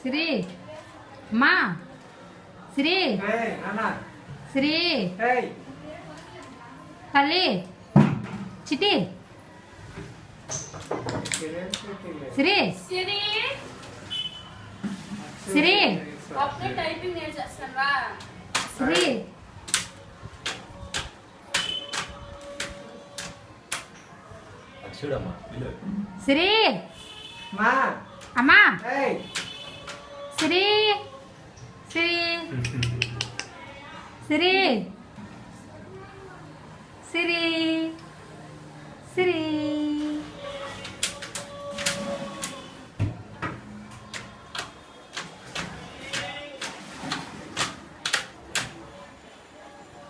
శ్రీ అమ్మా. శ్రీ. శ్రీ. తల్లి. చిటి శ్రీ శ్రీ పిలు శ్రీ Ma. అమ్మా Hey. శ్రీ శ్రీ శ్రీ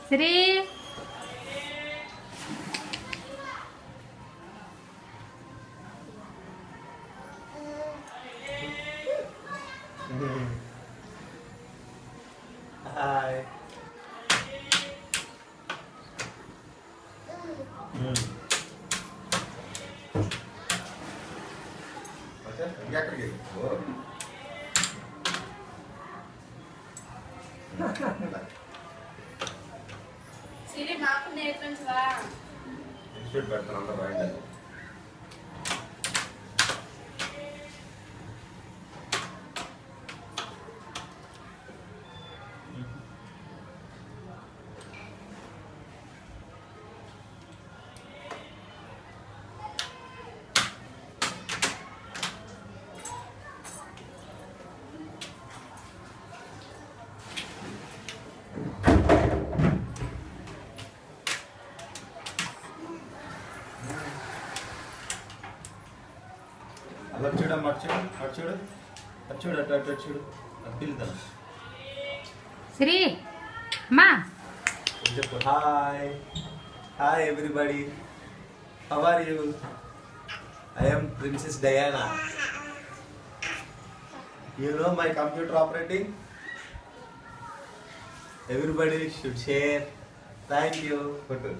శ్రీ హాయ్ ఎక్కడికి సిరి మాకు నేర్పించవా ఇన్స్టిట్యూట్ పెడతాను అందరూ అలా అటు చూడు అటు చూడు. అటు చూడు అటు అటు అటు చూడు. అది పిలుతాను శ్రీ అమ్మా చెప్పు? Hi. Hi everybody. How are you? I am princess Diana. You know my computer operating? Everybody should share. Thank you. Photo.